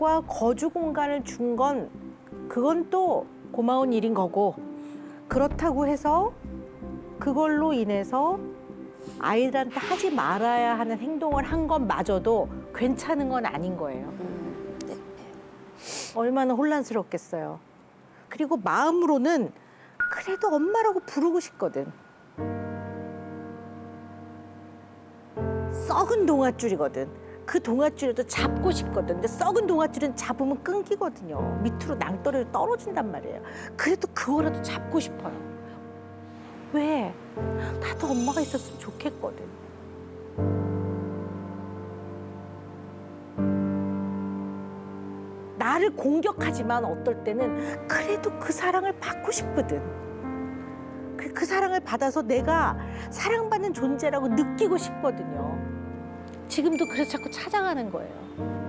집과 거주 공간을 준 건 그건 또 고마운 일인 거고 그렇다고 해서 그걸로 인해서 아이들한테 하지 말아야 하는 행동을 한 것마저도 괜찮은 건 아닌 거예요. 얼마나 혼란스럽겠어요. 그리고 마음으로는 그래도 엄마라고 부르고 싶거든. 썩은 동아줄이거든. 그 동아줄에도 잡고 싶거든. 근데 썩은 동아줄은 잡으면 끊기거든요. 밑으로 낭떠러지 떨어진단 말이에요. 그래도 그거라도 잡고 싶어요. 왜? 나도 엄마가 있었으면 좋겠거든. 나를 공격하지만 어떨 때는 그래도 그 사랑을 받고 싶거든. 그, 그 사랑을 받아서 내가 사랑받는 존재라고 느끼고 싶거든요. 지금도 그래서 자꾸 찾아가는 거예요.